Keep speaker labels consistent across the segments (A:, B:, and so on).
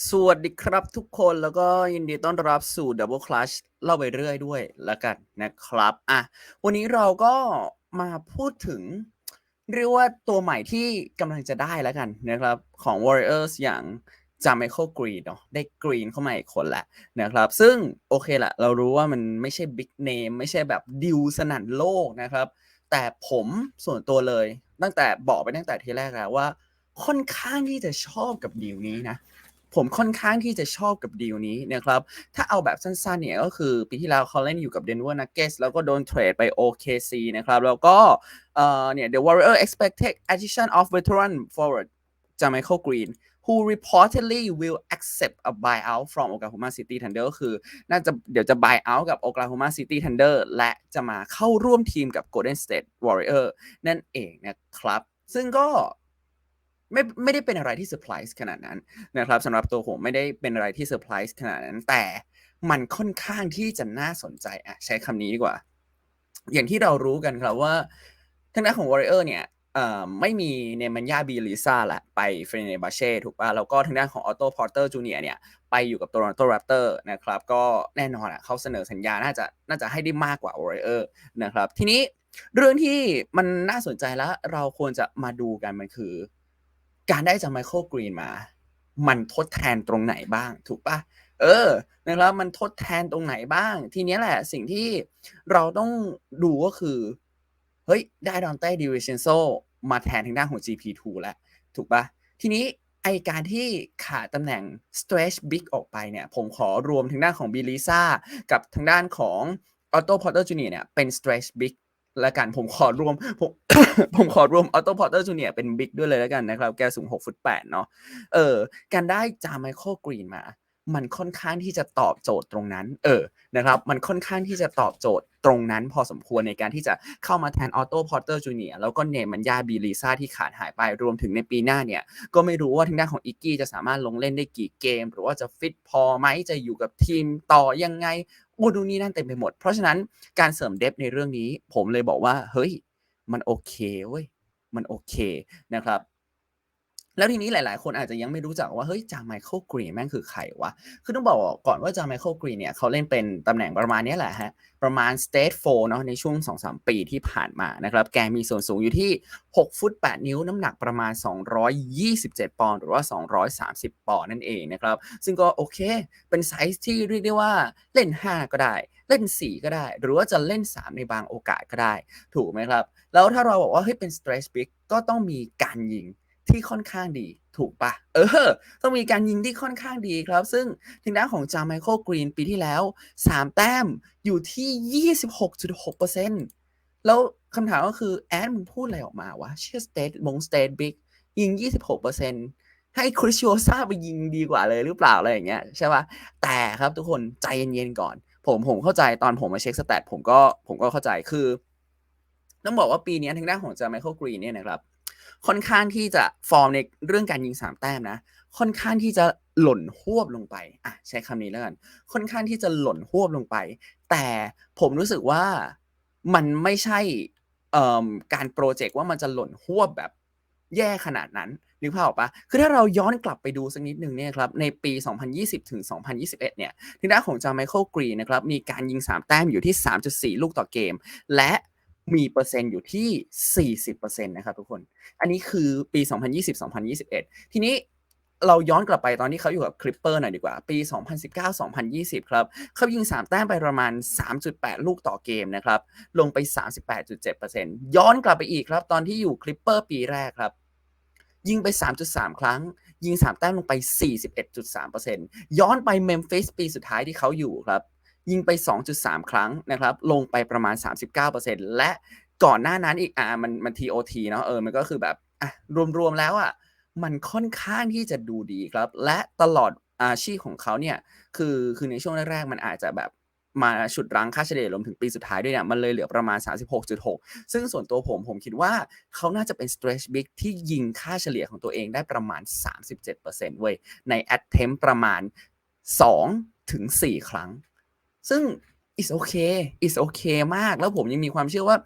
A: สวัสดีครับทุกคนแล้วก็ยินดีต้อนรับสู่ Double Clutch เล่าไปเรื่อยด้วยแล้วกันนะครับอะวันนี้เราก็มาพูดถึง เรียกว่าตัวใหม่ที่กำลังจะได้แล้วกันนะครับ ของ Warriors อย่างจา Michael Green เนาะได้กรีนเข้ามาอีกคนแหละนะครับ ซึ่งโอเคแหละเรารู้ว่ามันไม่ใช่บิ๊กเนมไม่ใช่แบบดิวสนั่นโลกนะครับ แต่ผมส่วนตัวเลย ตั้งแต่บอกไปตั้งแต่ทีแรกแล้วว่า ค่อนข้างที่จะชอบกับดีลนี้นะ ผมค่อนข้างที่จะชอบกับดีลนี้นะครับ ถ้าเอาแบบสั้นๆเนี่ยก็คือปีที่แล้วเขาเล่นอยู่กับ Denver Nuggets แล้วก็โดนเทรดไป OKC นะครับ แล้วก็เอ่อเนี่ย The Warrior expected addition of veteran forward Jamichael Green who reportedly will accept a buyout from Oklahoma City Thunder ก็คือน่าจะเดี๋ยวจะ buy out กับ Oklahoma City Thunder และจะมาเข้าร่วมทีมกับ Golden State Warrior นั่นเองนะครับ ซึ่งก็ ไม่ไม่ได้เป็นอะไรที่เซอร์ไพรส์ขนาดนั้นนะครับสำหรับตัวผมไม่ได้เป็นอะไรที่เซอร์ไพรส์ขนาดนั้น แต่มันค่อนข้างที่จะน่าสนใจอะใช้คำนี้ดีกว่า อย่างที่เรารู้กันครับว่าทางด้านของ Warrior เนี่ยไม่มีเนมันยาบีลิซ่าละไปเฟรเนบาเช่ถูกป่ะแล้วก็ทางด้านของออโต้พอร์เตอร์จูเนียเนี่ยไปอยู่กับโตรอนโตแรปเตอร์นะครับก็แน่นอนอะเขาเสนอสัญญาน่าจะน่าจะให้ได้มากกว่า Warrior นะครับทีนี้เรื่องที่มันน่าสนใจแล้วเราควรจะมาดูกันมันคือ การได้จากไมเคิลกรีนมา มันทดแทนตรงไหนบ้าง ถูกปะเออนะครับมันทดแทนตรงไหนบ้าง ทีนี้แหละสิ่งที่เราต้องดูก็คือ เฮ้ย ได้ดอนเต้ดิวิเชนโซมาแทนทางด้านของ GP2 แล้ว ถูกปะทีนี้ไอการที่ขาดตำแหน่ง stretch big ออกไปเนี่ย ผมขอรวมทางด้านของบิลิซ่ากับทางด้านของออโต้พอร์เตอร์จูเนียเนี่ยเป็น stretch big ล้วกันผมขอรวมผมผมขอรวมออโต้พอร์เตอร์จูเนียเป็นบิ๊กด้วยเลยแล้วกันนะครับ แกสูง 6 ฟุต8เนาะเออการได้จาไมเคิลกรีนมา มันค่อนข้างที่จะตอบโจทย์ตรงนั้น เออ นะครับ มันค่อนข้างที่จะตอบโจทย์ตรงนั้นพอสมควรในการที่จะเข้ามาแทนออโต้พอร์เตอร์จูเนียแล้วก็เนมันยาบีลีซ่าที่ขาดหายไปรวมถึงในปีหน้าเนี่ย ก็ไม่รู้ว่าทางด้านของอิกกี้จะสามารถลงเล่นได้กี่เกม หรือว่าจะฟิตพอไหมจะอยู่กับทีมต่อยังไงโอ้ดูนี่นั่นเต็มไปหมด เพราะฉะนั้นการเสริมเดฟในเรื่องนี้ ผมเลยบอกว่า เฮ้ย มันโอเคเว้ยมันโอเคนะครับ แล้วทีนี้หลาย ๆ คนอาจจะยังไม่รู้จักว่าเฮ้ยจาไมเคิลกรีนแม่งคือใครวะ คือต้องบอกก่อนว่าจาไมเคิลกรีนเนี่ยเขาเล่นเป็นตำแหน่งประมาณนี้แหละฮะ ประมาณ state 4เนาะในช่วง 2-3 ปีที่ผ่านมานะครับ แกมีส่วนสูงอยู่ที่ 6 ฟุต 8 นิ้วน้ำหนักประมาณ 227 ปอนด์หรือว่า 230 ปอนด์นั่นเองนะครับ ซึ่งก็โอเค เป็นไซส์ที่เรียกได้ว่าเล่น 5 ก็ได้ เล่น 4 ก็ได้ หรือว่าจะเล่น 3 ในบางโอกาสก็ได้ ถูกไหมครับ แล้วถ้าเราบอกว่าเฮ้ยเป็น stretch big ก็ต้องมีการยิง ที่ค่อนข้างดีถูกปะเออ ต้องมีการยิงที่ค่อนข้างดีครับ ซึ่งทางด้านของจาไมเคิลกรีนปีที่แล้ว 3 แต้มอยู่ที่ 26.6%แล้วคำถามก็คือ แอดมึงพูดอะไรออกมาวะเชื่อสเตทมงสเตทบิ๊กยิง 26%ให้คริสโยซาไปยิงดีกว่าเลยหรือเปล่าอะไรอย่างเงี้ยใช่ปะแต่ครับทุกคนใจเย็นๆก่อน ผมผมเข้าใจตอนผมมาเช็คสแตทผมก็ผมก็เข้าใจคือต้องบอกว่าปีนี้ทางด้านของจาไมเคิลกรีนเนี่ยนะครับ ค่อนข้างที่จะฟอร์มในเรื่องการยิงสามแต้มนะ ค่อนข้างที่จะหล่นหวบลงไปอะใช้คำนี้แล้วกันค่อนข้างที่จะหล่นหวบลงไป แต่ผมรู้สึกว่ามันไม่ใช่เอ่อการโปรเจกต์ว่ามันจะหล่นหวบแบบแย่ขนาดนั้นนึกภาพออกปะคือถ้าเราย้อนกลับไปดูสักนิดหนึ่งเนี่ยครับ ในปี 2020 ถึง 2021 เนี่ยทางด้านของจาไมเคิลกรีนนะครับ มีการยิง 3 แต้มอยู่ที่ 3.4 ลูกต่อเกม และ มีเปอร์เซ็นต์อยู่ที่ 40%นะครับทุกคน อันนี้คือปี 2020-2021 ทีนี้เราย้อนกลับไปตอนที่เขาอยู่กับคลิปเปอร์หน่อยดีกว่า ปี 2019-2020 ครับ เขายิง 3 แต้มไปประมาณ 3.8 ลูกต่อเกมนะครับ ลงไป 38.7%ย้อนกลับไปอีกครับ ตอนที่อยู่คลิปเปอร์ปีแรกครับ ยิงไป 3.3 ครั้ง ยิง 3 แต้มลงไป 41.3%ย้อนไปเมมฟิสปีสุดท้ายที่เขาอยู่ครับ ยิงไป 2.3 ครั้งนะครับ ลงไปประมาณ 39%และก่อนหน้านั้นอีกอะมันมัน TOT เนาะเออมันก็คือแบบอะรวมๆแล้วอะมันค่อนข้างที่จะดูดีครับ และตลอดอาชีพของเขาเนี่ยคือคือในช่วงแรกๆมันอาจจะแบบมาฉุดรั้งค่าเฉลี่ยรวมถึงปีสุดท้ายด้วยเนี่ยมันเลยเหลือประมาณ 36.6 ซึ่งส่วนตัวผมผมคิดว่าเขาน่าจะเป็น stretch big ที่ยิงค่าเฉลี่ยของตัวเองได้ประมาณ 37%เว้ยใน attempt ประมาณ 2 ถึง 4 ครั้ง ซึ่ง is okay is okay มาก แล้วผมยังมีความเชื่อว่า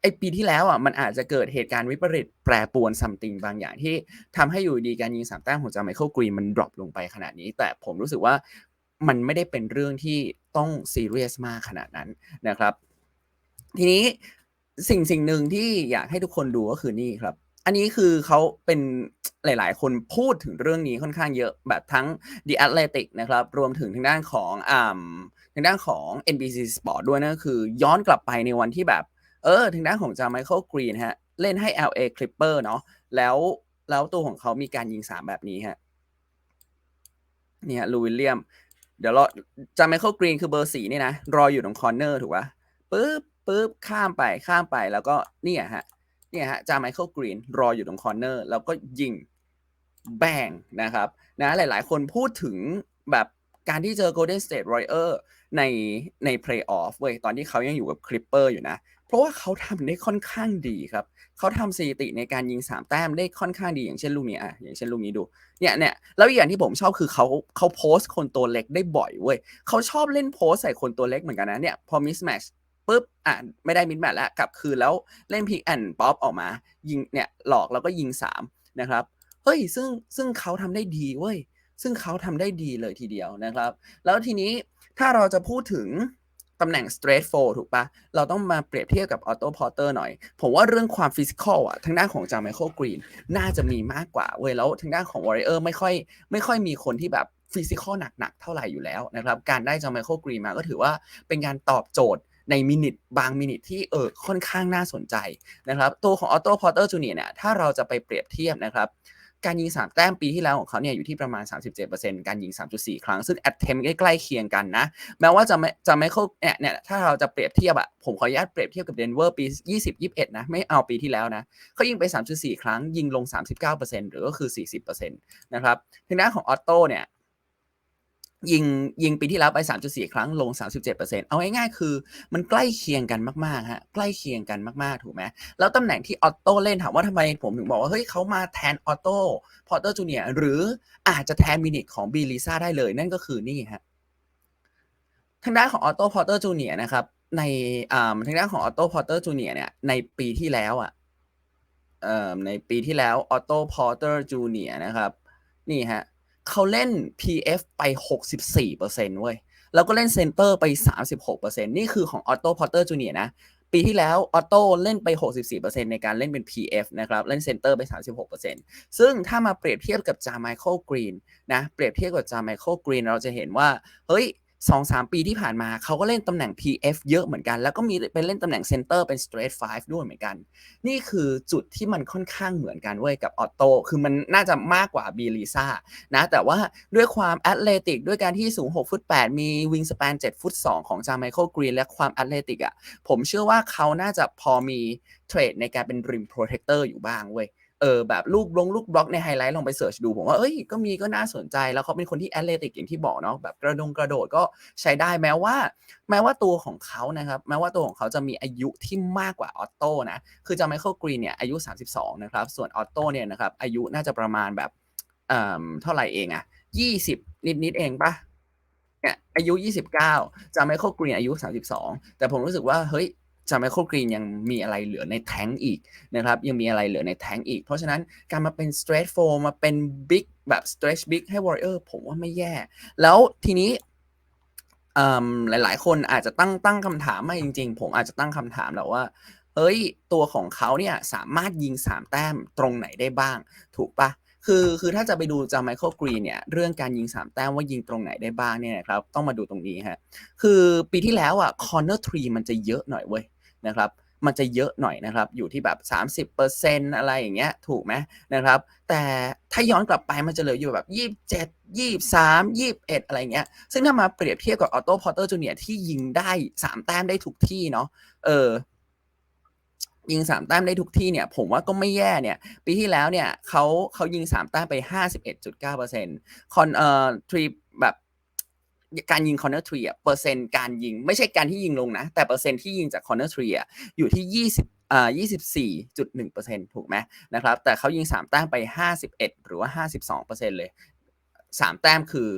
A: ไอปีที่แล้วอะมันอาจจะเกิดเหตุการณ์วิปริตแปรปวนซัมติงบางอย่างที่ทำให้อยู่ดีการยิงสามแต้มของจาไมเคิลกรีนมันดรอปลงไปขนาดนี้ แต่ผมรู้สึกว่ามันไม่ได้เป็นเรื่องที่ต้องซีเรียสมากขนาดนั้นนะครับ ทีนี้สิ่งสิ่งหนึ่งที่อยากให้ทุกคนดูก็คือนี่ครับ อันนี้คือเขาเป็นหลาย ๆ คนพูดถึงเรื่องนี้ค่อนข้างเยอะแบบทั้ง The Athletic นะครับ รวมถึงทางด้านของอ่าทางด้านของ NBC Sport ด้วยนะคือ ย้อนกลับไปในวันที่แบบ เออทางด้านของจาไมเคิลกรีนฮะ เล่นให้ LA Clipper เนาะแล้วแล้วตัวของเขามีการยิงสามแบบนี้ฮะเนี่ยลูวิลเลียม เดี๋ยวเรอจาไมเคิลกรีนคือเบอร์สี่นี่นะ รออยู่ตรงคอร์เนอร์ถูกปะปึ๊บปึ๊บข้ามไปข้ามไปแล้วก็เนี่ยฮะ เนี่ยฮะจาไมเคิลกรีนรออยู่ตรงคอร์เนอร์แล้วก็ยิงแบงนะครับนะหลายๆ คนพูดถึงแบบการที่เจอ Golden State Warrior ในในเพลย์ออฟเว้ยตอนที่เขายังอยู่กับคลิปเปอร์อยู่นะ เพราะว่าเขาทำได้ค่อนข้างดีครับ เขาทำสถิติในการยิง 3 แต้มได้ค่อนข้างดีอย่างเช่นลูกนี้อะอย่างเช่นลูกนี้ดูเนี่ยเนี่ยแล้วอีกอย่างที่ผมชอบคือเขาเขาโพสต์คนตัวเล็กได้บ่อยเว้ยเขาชอบเล่นโพสใส่คนตัวเล็กเหมือนกันนะเนี่ยพอมิสแมช ปุ๊บอะไม่ได้มิสแมทแล้วกลับคืนแล้วเล่นพิกแอนป๊อปออกมา ยิงเนี่ยหลอกแล้วก็ยิง3นะครับเฮ้ยซึ่งซึ่งเขาทำได้ดีเว้ยซึ่งเขาทำได้ดีเลยทีเดียวนะครับ แล้วทีนี้ถ้าเราจะพูดถึงตำแหน่ง straight four ถูกปะเราต้องมาเปรียบเทียบกับ Otto Porter หน่อย ผมว่าเรื่องความฟิสิกอลอะทางด้านของจา m มเคิลกรีนน่าจะมีมากกว่าเว้ยแล้วทางด้านของ Warrior ไม่ค่อยไม่ค่อยมีคนที่แบบฟิสิกอลหนักๆ เท่าไหร่อยู่แล้วนะครับ การได้จา m มเคิลกรีนมาก็ถือว่าเป็นการตอบโจทย์ ในมินิทบางมินิทที่เออค่อนข้างน่าสนใจนะครับ ตัวของ Otto Porter Jr. เนี่ยถ้าเราจะไปเปรียบเทียบนะครับการยิง 3 แต้มปีที่แล้วของเขาเนี่ยอยู่ที่ประมาณ 37%การยิง 3.4 ครั้ง ซึ่ง attempt ใกล้ๆเคียงกันนะ แม้ว่าจะไม่จะไม่เข้าเนี่ยเนี่ยถ้าเราจะเปรียบเทียบอะผมขออนุญาตเปรียบเทียบกับเดนเวอร์ปี 2021 นะ ไม่เอาปีที่แล้วนะเขายิงไป 3.4 ครั้งยิงลง 39%หรือก็คือ 40%นะครับทางด้านของออตโต้เนี่ย ยิงยิงปีที่แล้วไป 3.4 ครั้งลง 37%เอาง่ายๆคือ มันใกล้เคียงกันมากๆฮะใกล้เคียงกันมากๆ ถูกไหมแล้วตำแหน่งที่ออตโต้เล่นถามว่าทำไมผมถึงบอกว่า เฮ้ยเขามาแทนออตโต้พอเตอร์จูเนียหรืออาจจะแทนมินิทของบีลิซ่าได้เลย นั่นก็คือนี่ฮะทางด้านของออตโต้พอเตอร์จูเนียนะครับในอ่าทางด้านของออตโต้พอเตอร์จูเนียเนี่ยในปีที่แล้วอะในปีที่แล้วออตโต้พอเตอร์จูเนียนะครับนี่ฮะ เขาเล่น PF ไป64%เว้ย แล้วก็เล่นเซนเตอร์ไป 36%นี่คือของ Otto Porter Jr. นะ ปีที่แล้วออโต้เล่นไป 64%ในการเล่นเป็น PF นะครับ เล่นเซนเตอร์ไป 36%ซึ่งถ้ามาเปรียบเทียบกับจาไมเคิลกรีนนะ เปรียบเทียบกับจาไมเคิลกรีนเราจะเห็นว่า เฮ้ย สองสามปีที่ผ่านมาเขาก็เล่นตำแหน่ง PF เยอะเหมือนกัน แล้วก็มีเป็นเล่นตำแหน่งเซนเตอร์เป็น straight five ด้วยเหมือนกัน นี่คือจุดที่มันค่อนข้างเหมือนกันเว้ยกับออโต้คือมันน่าจะมากกว่าบีลิซ่านะแต่ว่าด้วยความแอตเลติกด้วยการที่สูง6ฟุต8มีวิงส p ปน7ฟุต2ของจาไมเคิลกรีนและความแอตเลติกอะผมเชื่อว่าเขาน่าจะพอมีเทรดในการเป็นริมโปรเทคเตอร์อยู่บ้างเว้ย เออแบบลูกลงลูกบล็อกในไฮไลท์ลองไปเสิร์ชดูผมว่าเอ้ยก็มีก็น่าสนใจแล้วเขาเป็นคนที่แอตเลติกอย่างที่บอกเนาะแบบกระดงกระโดดก็ใช้ได้แม้ว่า แม้ว่าตัวของเขานะครับแม้ว่าตัวของเขาจะมีอายุที่มากกว่าออตโต้นะคือจะไมเคิลกรีนเนี่ยอายุ 32 นะครับ ส่วนออตโต้เนี่ยนะครับอายุน่าจะประมาณแบบเอ่อเท่าไหร่เองอะ20 นิดนิดเองปะเนี่ยอายุ 29จะไมเคิลกรีนอายุ 32 แต่ผมรู้สึกว่าเฮ้ย จาไมเคิลกรีนยังมีอะไรเหลือในแทงอีกนะครับยังมีอะไรเหลือในแทงอีก เพราะฉะนั้นการมาเป็น straight four มาเป็น big แบบ stretch big ให้ warrior ผมว่าไม่แย่ แล้วทีนี้หลาย ๆ คนอาจจะตั้งตั้งคำถามมาจริง ๆ ผมอาจจะตั้งคำถามแล้วว่าเฮ้ยตัวของเขาเนี่ยสามารถยิง 3 แต้มตรงไหนได้บ้าง ถูกปะคือคือถ้าจะไปดูจาไมเคิลกรีนเนี่ยเรื่องการยิง 3 แต้มว่ายิงตรงไหนได้บ้างเนี่ยนะครับต้องมาดูตรงนี้ฮะคือปีที่แล้วอะคอร์เนอร์ทรีมันจะเยอะหน่อยเว้ย นะครับมันจะเยอะหน่อยนะครับ อยู่ที่แบบ 30%อะไรอย่างเงี้ย ถูกไหมนะครับ แต่ถ้าย้อนกลับไปมันจะเหลืออยู่แบบ 27 23 21 อะไรเงี้ย ซึ่งถ้ามาเปรียบเทียบกับออโต้พอร์เตอร์จูเนียที่ยิงได้ 3 แต้มได้ทุกที่เนาะ เออ ยิง 3 แต้มได้ทุกที่เนี่ย ผมว่าก็ไม่แย่เนี่ย ปีที่แล้วเนี่ยเขาเขายิง 3 แต้มไป 51.9%คอนเอ่อทรีแบบ การยิงคอร์เนอร์ทรีอะเปอร์เซ็นต์การยิงไม่ใช่การที่ยิงลงนะ แต่เปอร์เซ็นต์ที่ยิงจากคอร์เนอร์ทรีอะอยู่ที่ยี่สิบอ่ายี่สิบสี่จุดหนึ่งเปอร์เซ็นต์ถูกไหมนะครับ แต่เขายิงสามแต้มไปห้าสิบเอ็ดหรือว่าห้าสิบสองเปอร์เซ็นต์เลยสามแต้มคือ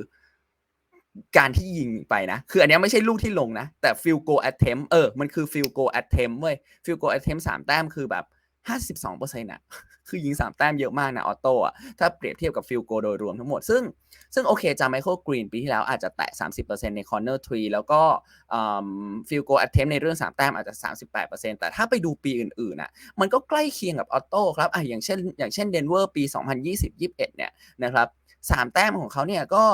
A: การที่ยิงไปนะ คืออันนี้ไม่ใช่ลูกที่ลงนะ แต่ field goal attempt เออ มันคือ field goal attempt เว้ย field goal attempt สามแต้มคือแบบ 52เปอร์เซ็นต์อะ คือยิง 3 แต้มเยอะมากนะออโต้อะถ้าเปรียบเทียบกับฟิลโกโดยรวมทั้งหมด ซึ่งซึ่งโอเคจาไมเคิลกรีนปีที่แล้วอาจจะแตะ 30%ในคอร์เนอร์ทรีแล้วก็ฟิลโกอัตเทมในเรื่อง 3 แต้มอาจจะ 38%แต่ถ้าไปดูปีอื่นๆน่ะมันก็ใกล้เคียงกับออโต้ครับอะอย่างเช่น อย่างเช่นเดนเวอร์ปี 2020-21 เนี่ยนะครับ3แต้มของเขาเนี่ยก็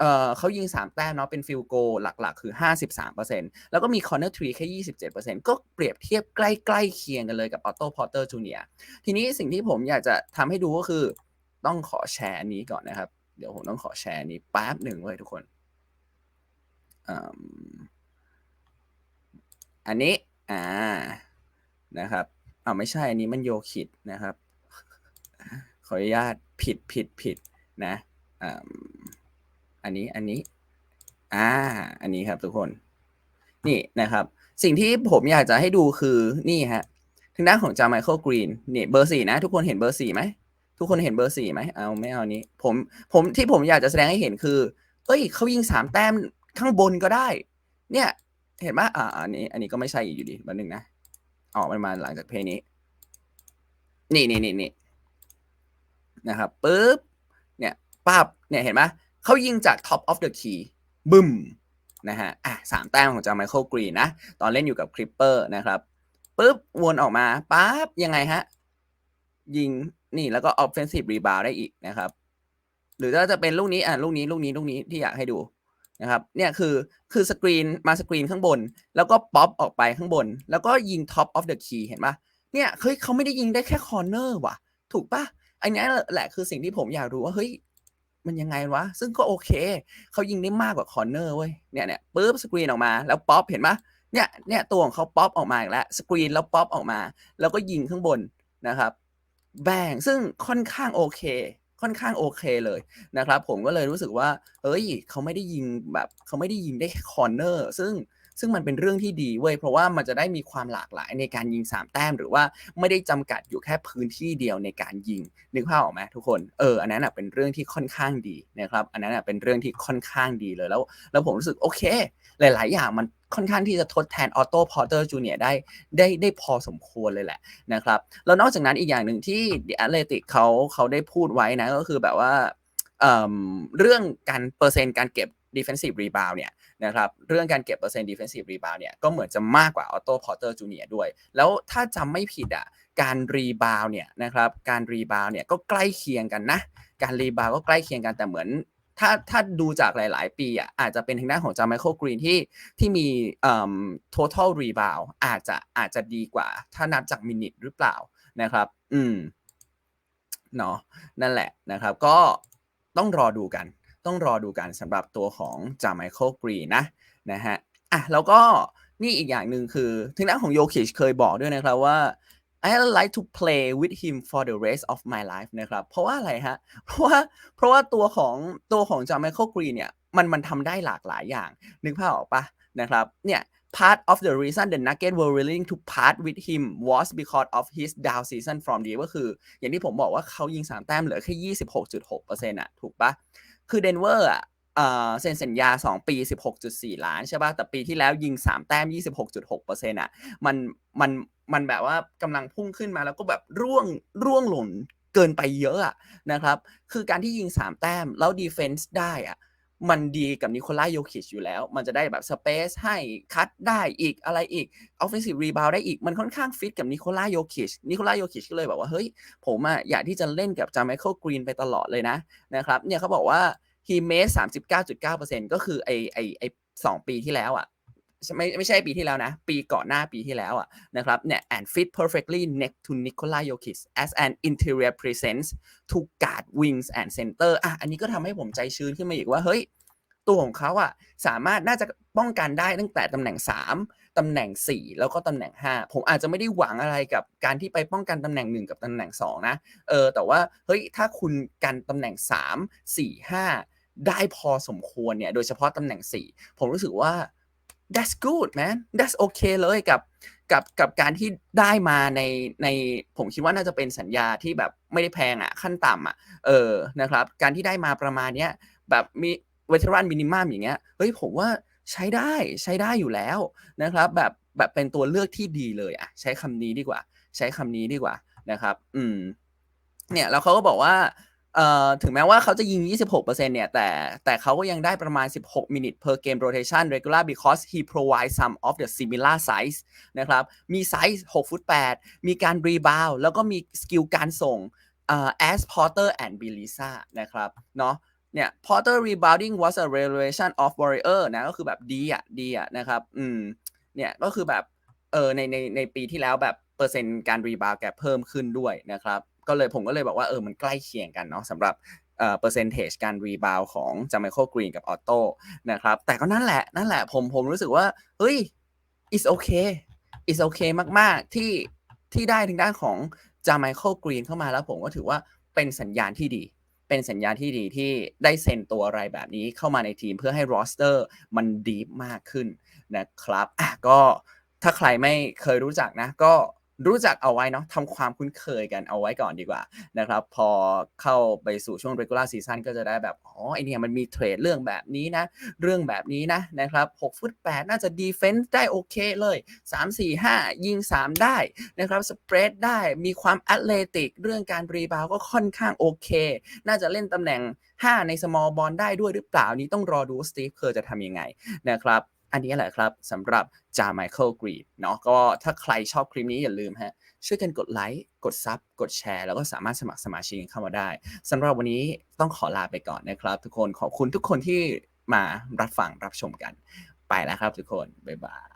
A: เออเขายิง 3 แต้มเนาะเป็นฟิลโกหลักๆ คือ 53%แล้วก็มีคอร์เนอร์ทรีแค่ 27%ก็เปรียบเทียบใกล้ๆเคียงกันเลยกับออโต้พอร์เตอร์จูเนียทีนี้สิ่งที่ผมอยากจะทำให้ดูก็คือ ต้องขอแชร์นี้ก่อนนะครับ เดี๋ยวผมต้องขอแชร์นี้แป๊บหนึ่งเว้ยทุกคนอันนี้ อ่า นะครับอ่าไม่ใช่ อันนี้มันโยคิดนะครับ ขออนุญาตผิดผิดผิดนะอ่า อันนี้อันนี้ อ่า อันนี้ครับทุกคน นี่นะครับ สิ่งที่ผมอยากจะให้ดูคือนี่ฮะทางด้านของจาไมเคิลกรีนนี่เบอร์สี่นะ ทุกคนเห็นเบอร์สี่ไหมทุกคนเห็นเบอร์สี่ไหมเอาไม่เอานี้ ผมผมที่ผมอยากจะแสดงให้เห็นคือ เอ้ยเขายิงสามแต้มข้างบนก็ได้ เนี่ย เห็นไหมอ่าอันนี้ อันนี้ก็ไม่ใช่อยู่ดีแป๊บนึงนะออกมันมาหลังจากเพลงนี้ นี่นี่นี่นี่นะครับปุ๊บเนี่ยปั๊บเนี่ยเห็นไหม เขายิงจาก top of the key บึ้มนะฮะอะสามแต้มของจาไมเคิลกรีนนะ ตอนเล่นอยู่กับคริปเปอร์นะครับปุ๊บ วนออกมาปั๊บ ยังไงฮะ ยิงนี่แล้วก็ offensive rebound ได้อีกนะครับ หรือถ้าจะเป็นลูกนี้อะลูกนี้ลูกนี้ลูกนี้ที่อยากให้ดูนะครับเนี่ยคือคือสกรีนมาสกรีนข้างบน แล้วก็ป๊อปออกไปข้างบน แล้วก็ยิง top of the key เห็นปะเนี่ยเฮ้ยเขาไม่ได้ยิงได้แค่คอร์เนอร์ว่ะ ถูกปะอันนี้แหละคือสิ่งที่ผมอยากรู้ว่าเฮ้ย มันยังไงวะ ซึ่งก็โอเค เขายิงได้มากกว่าคอร์เนอร์เว้ย เนี่ยเนี่ยปุ๊บสกรีนออกมา แล้วป๊อปเห็นปะเนี่ยเนี่ยตัวของเขาป๊อปออกมาอีกแล้วสกรีนแล้วป๊อปออกมา แล้วก็ยิงข้างบนนะครับ แบ่งซึ่งค่อนข้างโอเค ค่อนข้างโอเคเลยนะครับ ผมก็เลยรู้สึกว่าเฮ้ยเขาไม่ได้ยิงแบบเขาไม่ได้ยิงได้แค่คอร์เนอร์ซึ่ง ซึ่งมันเป็นเรื่องที่ดีเว้ยเพราะว่ามันจะได้มีความหลากหลายในการยิง 3 แต้ม หรือว่าไม่ได้จำกัดอยู่แค่พื้นที่เดียวในการยิงนึกภาพออกไหมทุกคนเอออันนั้นเป็นเรื่องที่ค่อนข้างดีนะครับอันนั้นเป็นเรื่องที่ค่อนข้างดีเลยแล้ว แล้วผมรู้สึกโอเค หลาย ๆ อย่างมันค่อนข้างที่จะทดแทนออโต้พอร์เตอร์จูเนียได้ได้ได้พอสมควรเลยแหละนะครับแล้วนอกจากนั้นอีกอย่างหนึ่งที่ The Athletic เขาเขาได้พูดไว้นะก็คือแบบว่าเเรื่องการเปอร์เซ็นต์การเก็บ defensive rebound เนี่ย นะครับเรื่องการเก็บเปอร์เซ็นต์ defensive rebound เนี่ยก็เหมือนจะมากกว่า Otto Porter Jr. ด้วย แล้วถ้าจำไม่ผิดอะการรีบาวเนี่ยนะครับการรีบาวเนี่ยก็ใกล้เคียงกันนะ การรีบาวก็ใกล้เคียงกันแต่เหมือนถ้าถ้าดูจากหลาย ๆ ปีอะอาจจะเป็นทางด้านของจาไมเคิลกรีนที่ที่มีเอ่อ total rebound อาจจะอาจจะดีกว่า ถ้านับจากมินิทหรือเปล่านะครับ อืมเนาะนั่นแหละนะครับ ก็ต้องรอดูกัน ต้องรอดูกันสำหรับตัวของจาไมเคิลกรีนะนะฮะอะแล้วก็นี่อีกอย่างหนึ่งคือทางด้านของโยคิชเคยบอกด้วยนะครับว่า I like to play with him for the rest of my life นะครับ เพราะว่าอะไรฮะ เพราะว่าเพราะว่าตัวของตัวของจาไมเคิลกรีนเนี่ยมันมันทำได้หลากหลายอย่าง นึกภาพออกปะนะครับเนี่ย part of the reason the Nuggets were willing to part with him was because of his down season from the ก็คือ อย่างที่ผมบอกว่าเขายิง 3 แต้มเหลือแค่ 26.6%อะถูกปะ คือเดนเวอร์อะเซ็นสัญญา 2 ปี 16.4 ล้านใช่ป่ะ แต่ปีที่แล้วยิง 3 แต้ม 26.6%อะ มัน มัน มันแบบว่ากำลังพุ่งขึ้นมาแล้วก็แบบร่วง ร่วงหล่นเกินไปเยอะอะนะครับ คือการที่ยิง 3 แต้มแล้วดีเฟนซ์ได้อะ มันดีกับนิโคลาโยคิชอยู่แล้ว มันจะได้แบบสเปซให้คัดได้อีกอะไรอีกออฟเฟนซีฟรีบาวได้อีก มันค่อนข้างฟิตกับนิโคลาโยคิชนิโคลาโยคิชก็เลยบอกว่า เฮ้ย ผมอะอยากที่จะเล่นกับจามิเคิลกรีนไปตลอดเลยนะนะครับเนี่ยเขาบอกว่า he made 39.9%ก็คือไอไอไอสองปีที่แล้วอะ ไม่ไม่ใช่ปีที่แล้วนะ ปีก่อนหน้าปีที่แล้วอะนะครับเนี่ย and fit perfectly next to Nikola Jokic as an interior presence to guard wings and center อะอันนี้ก็ทำให้ผมใจชื้นขึ้นมาอีกว่า เฮ้ย ตัวของเขาอะสามารถน่าจะป้องกันได้ตั้งแต่ตำแหน่ง 3 ตำแหน่ง 4 แล้วก็ตำแหน่ง 5 ผมอาจจะไม่ได้หวังอะไรกับการที่ไปป้องกันตำแหน่ง 1 กับตำแหน่ง 2 นะเออแต่ว่าเฮ้ยถ้าคุณกันตำแหน่ง 3 4 5 ได้พอสมควรเนี่ยโดยเฉพาะตำแหน่ง 4 ผมรู้สึกว่า that's good man that's okay เลยกับกับกับการที่ได้มาในในผมคิดว่าน่าจะเป็นสัญญาที่แบบไม่ได้แพงอะ่ะขั้นต่ำอะ่ะเออนะครับ การที่ได้มาประมาณเนี้ยแบบมีเวทรันมินิมัมอย่างเงี้ยเฮ้ยผมว่าใช้ได้ใช้ได้อยู่แล้วนะครับ แบบแบบเป็นตัวเลือกที่ดีเลยอะใช้คำนี้ดีกว่า ใช้คำนี้ดีกว่านะครับ อืมเนี่ยแล้วเขาก็บอกว่า เอ่อถึงแม้ว่าเขาจะยิง 26%เนี่ยแต่แต่เขาก็ยังได้ประมาณ 16 minute per game rotation regular because he provide some of the similar size นะครับ มีไซส์6ฟุต8มีการรีบาวแล้วก็มีสกิลการส่งเอ่อ as Porter and Belisa นะครับเนาะเนี่ย Porter rebounding was a revelation of Warrior นะก็คือแบบดีอะดีอะนะครับอืมเนี่ยก็คือแบบเออในในในปีที่แล้วแบบเปอร์เซ็นต์การรีบาวแกเพิ่มขึ้นด้วยนะครับ ก็เลยผมก็เลยบอกว่าเออมันใกล้เคียงกันเนาะสำหรับเอ่อเปอร์เซนเทจการรีบาวของจาม c h a e l Green กับออโต้นะครับแต่ก็นั่นแหละนั่นแหละผมผมรู้สึกว่าเฮ้ย is okay is okay มาก ๆ ที่ที่ได้ทางด้านของจาม c h a e l Green เข้ามาแล้วผมก็ถือว่าเป็นสัญญาณที่ดี เป็นสัญญาณที่ดีที่ได้เซ็นตัวอะไรแบบนี้เข้ามาในทีมเพื่อให้ roster มันดีมากขึ้นนะครับอะก็ถ้าใครไม่เคยรู้จักนะก็ รู้จักเอาไว้เนาะทำความคุ้นเคยกันเอาไว้ก่อนดีกว่านะครับ พอเข้าไปสู่ช่วง regular season ก็จะได้แบบ อ๋อ ไอเนี่ยมันมีเทรดเรื่องแบบนี้นะ เรื่องแบบนี้นะนะครับ6ฟุต8น่าจะ defense ได้โอเคเลย 3 4 5 ยิง 3 ได้นะครับ spread ได้มีความ athletic เรื่องการรีบาวก็ค่อนข้างโอเค น่าจะเล่นตำแหน่ง 5 ใน small ball ได้ด้วยหรือเปล่านี้ต้องรอดูสตีฟเคอร์จะทำยังไงนะครับ อันนี้แหละครับสำหรับจาไมเคิลกรีดเนาะก็ถ้าใครชอบคลิปนี้อย่าลืมฮะช่วยกันกดไลค์กดซับกดแชร์ แล้วก็สามารถสมัครสมาชิกเข้ามาได้สำหรับวันนี้ต้องขอลาไปก่อนนะครับ ทุกคนขอบคุณทุกคนที่มารับฟังรับชมกันไปแล้วครับทุกคน บ๊ายบาย